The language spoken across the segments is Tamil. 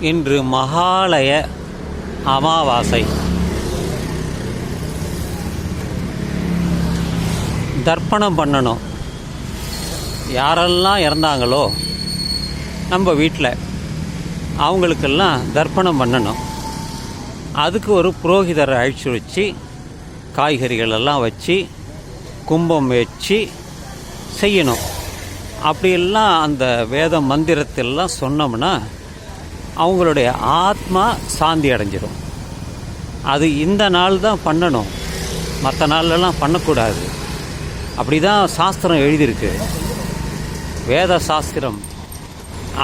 இன்று மகாலய அமாவாசை. தர்ப்பணம் பண்ணணும். யாரெல்லாம் இறந்தாங்களோ நம்ம வீட்டில் அவங்களுக்கெல்லாம் தர்ப்பணம் பண்ணணும். அதுக்கு ஒரு புரோகிதரை அழிச்சு வச்சு காய்கறிகளெல்லாம் வச்சு கும்பம் வச்சு செய்யணும். அப்படியெல்லாம் அந்த வேத மந்திரத்திலலாம் சொன்னோம்னா அவங்களுடைய ஆத்மா சாந்தி அடைஞ்சிடும் அது இந்த நாள் தான் பண்ணணும். மற்ற நாள்லலாம் பண்ணக்கூடாது. அப்படி தான் சாஸ்திரம் எழுதியிருக்கு. வேத சாஸ்திரம்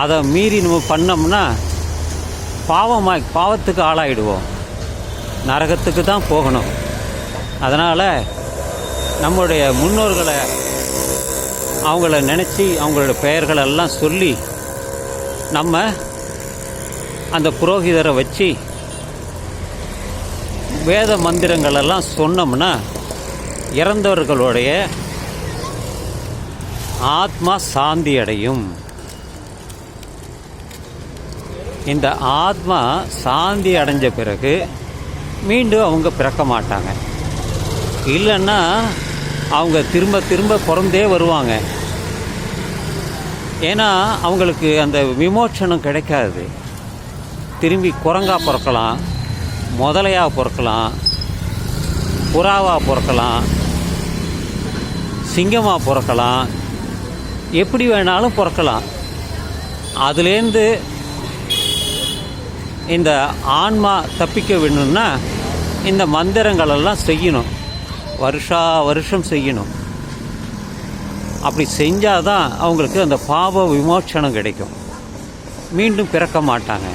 அதை மீறி நம்ம பண்ணோம்னா பாவமாக பாவத்துக்கு ஆளாயிடுவோம். நரகத்துக்கு தான் போகணும். அதனால் நம்முடைய முன்னோர்களை அவங்கள நினச்சி அவங்களோட பெயர்களெல்லாம் சொல்லி நம்ம அந்த புரோகிதரை வச்சு வேத மந்திரங்களெல்லாம் சொன்னோம்னா இறந்தவர்களுடைய ஆத்மா சாந்தி அடையும் இந்த ஆத்மா சாந்தி அடைஞ்ச பிறகு மீண்டும் அவங்க பிறக்க மாட்டாங்க. இல்லைன்னா அவங்க திரும்ப திரும்ப பிறந்தே வருவாங்க. ஏன்னா அவங்களுக்கு அந்த விமோச்சனம் கிடைக்காது. திரும்பி குரங்கா பிறக்கலாம் முதலையாக பிறக்கலாம் புறாவாக பிறக்கலாம் சிங்கமாக பிறக்கலாம் எப்படி வேணாலும் பிறக்கலாம். அதுலேருந்து இந்த ஆன்மா தப்பிக்க வேணும்னா இந்த மந்திரங்களெல்லாம் செய்யணும். வருஷா வருஷம் செய்யணும். அப்படி செஞ்சால் தான் அவங்களுக்கு அந்த பாவ விமோச்சனம் கிடைக்கும். மீண்டும் பிறக்க மாட்டாங்க.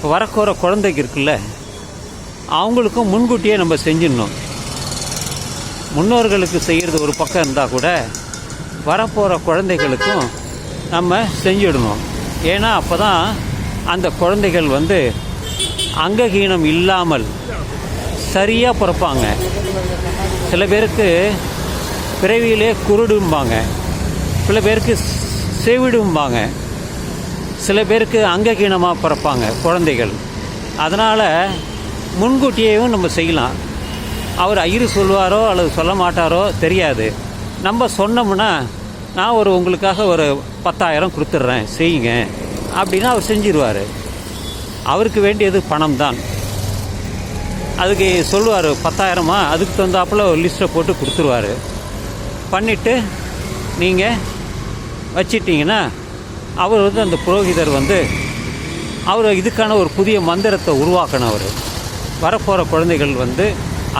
இப்போ வரக்கோகிற குழந்தைக்கு இருக்குல்ல அவங்களுக்கும் முன்கூட்டியே நம்ம செஞ்சிடணும். முன்னோர்களுக்கு செய்கிறது ஒரு பக்கம் இருந்தால் கூட வரப்போகிற குழந்தைகளுக்கும் நம்ம செஞ்சிடணும். ஏன்னா அப்போ தான் அந்த குழந்தைகள் வந்து அங்ககீனம் இல்லாமல் சரியாக பிறப்பாங்க. சில பேருக்கு பிறவியிலே குருடும்பாங்க. சில பேருக்கு செவிடும்பாங்க. சில பேருக்கு அங்ககீனமாக பிறப்பாங்க குழந்தைகள். அதனால் முன்கூட்டியேவும் நம்ம செய்யலாம். அவர் ஐயரு சொல்லுவாரோ அல்லது சொல்ல மாட்டாரோ தெரியாது. நம்ம சொன்னோம்னா நான் ஒரு உங்களுக்காக ஒரு பத்தாயிரம் கொடுத்துட்றேன் செய்யுங்க அப்படின்னா அவர் செஞ்சிருவார். அவருக்கு வேண்டியது பணம் தான் அதுக்கு சொல்லுவார் பத்தாயிரமா? அதுக்கு தகுந்தாப்புல ஒரு லிஸ்ட்டை போட்டு கொடுத்துருவாரு. பண்ணிவிட்டு நீங்கள் வச்சிட்டிங்கன்னா அவர் வந்து அந்த புரோகிதர் வந்து அவர் இதுக்கான ஒரு புதிய மந்திரத்தை உருவாக்கினவர். அவர் வரப்போகிற குழந்தைகள் வந்து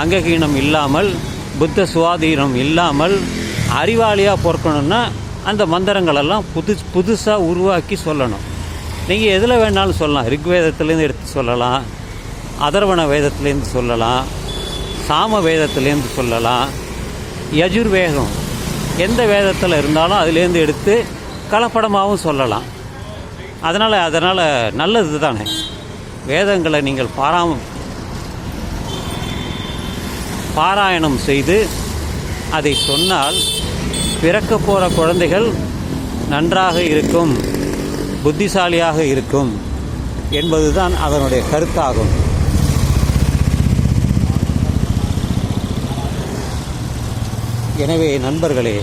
அங்ககீனம் இல்லாமல் புத்த சுவாதீனம் இல்லாமல் அறிவாளியாக பொறுக்கணும்னா அந்த மந்திரங்களெல்லாம் புது புதுசாக உருவாக்கி சொல்லணும். நீங்கள் எதில் வேணாலும் சொல்லலாம். ரிக்வேதத்துலேருந்து எடுத்து சொல்லலாம். அதர்வண வேதத்துலேருந்து சொல்லலாம். சாம வேதத்துலேருந்து சொல்லலாம். யஜுர்வேதம். எந்த வேதத்தில் இருந்தாலும் அதுலேருந்து எடுத்து கலப்படமாகவும் சொல்லலாம். அதனால் அதனால் நல்லது தானே வேதங்களை நீங்கள் பாராம பாராயணம் செய்து அதை சொன்னால் பிறக்க போகிற குழந்தைகள் நன்றாக இருக்கும் புத்திசாலியாக இருக்கும் என்பதுதான் அதனுடைய கருத்தாகும். எனவே நண்பர்களே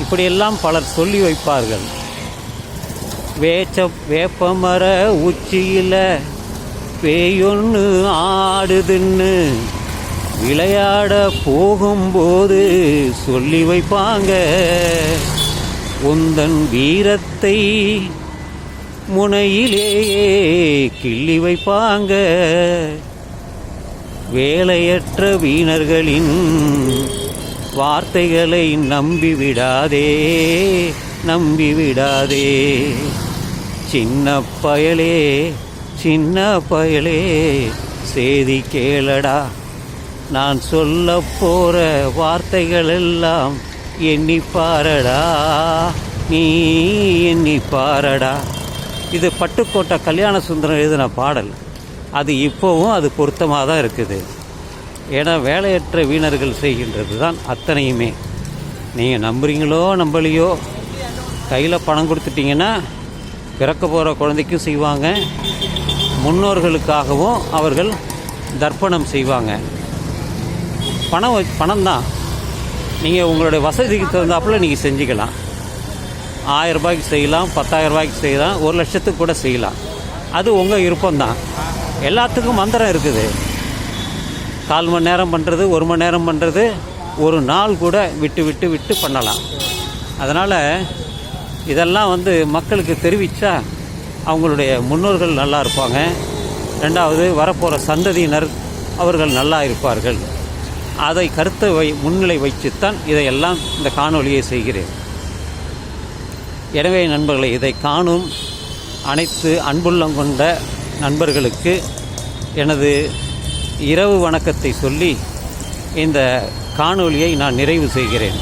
இப்படியெல்லாம் பலர் சொல்லி வைப்பார்கள். வேச்ச வேப்பமர உச்சியில் பேயொன்று ஆடுதுன்னு விளையாட போகும்போது சொல்லி வைப்பாங்க. உந்தன் வீரத்தை முனையிலேயே கிள்ளி வைப்பாங்க. வேலையற்ற வீணர்களின் வார்த்தைகளை நம்பிவிடாதே நம்பிவிடாதே. சின்ன பயலே சின்ன பயலே செய்தி கேளடா. நான் சொல்ல போகிற வார்த்தைகள் எல்லாம் எண்ணி பாரடா நீ எண்ணி பாரடா. இது பட்டுக்கோட்டை கல்யாண சுந்தரம் எழுதின பாடல். அது இப்போவும் அது பொருத்தமாக தான் இருக்குது. ஏன்னா வேலையற்ற வீணர்கள் செய்கின்றது தான் அத்தனையுமே. நீங்கள் நம்புறீங்களோ நம்பலையோ கையில் பணம் கொடுத்துட்டீங்கன்னா பிறக்க போகிற குழந்தைக்கும் செய்வாங்க. முன்னோர்களுக்காகவும் அவர்கள் தர்ப்பணம் செய்வாங்க. பணம் பணம் தான் நீங்கள் உங்களுடைய வசதிக்கு தகுந்தாப்புல நீங்கள் செஞ்சுக்கலாம். ஆயிரம் ரூபாய்க்கு செய்யலாம் பத்தாயிரம் ரூபாய்க்கு செய்யலாம் ஒரு லட்சத்துக்கு கூட செய்யலாம். அது உங்கள் விருப்பம்தான். எல்லாத்துக்கும் மந்திரம் இருக்குது. கால் மணி நேரம் பண்ணுறது ஒரு மணி நேரம் பண்ணுறது ஒரு நாள் கூட விட்டு விட்டு விட்டு பண்ணலாம். அதனால் இதெல்லாம் வந்து மக்களுக்கு தெரிவித்தா அவங்களுடைய முன்னோர்கள் நல்லா இருப்பாங்க. ரெண்டாவது வரப்போகிற சந்ததியினர் அவர்கள் நல்லா இருப்பார்கள். அதை கருத்தை வை முன்னிலை வைத்துத்தான் இதையெல்லாம் இந்த காணொளியை செய்கிறேன். எனவே நண்பர்களை இதை காணும் அனைத்து அன்புள்ளம் கொண்ட நண்பர்களுக்கு எனது இரவு வணக்கத்தை சொல்லி இந்த காணொலியை நான் நிறைவு செய்கிறேன்.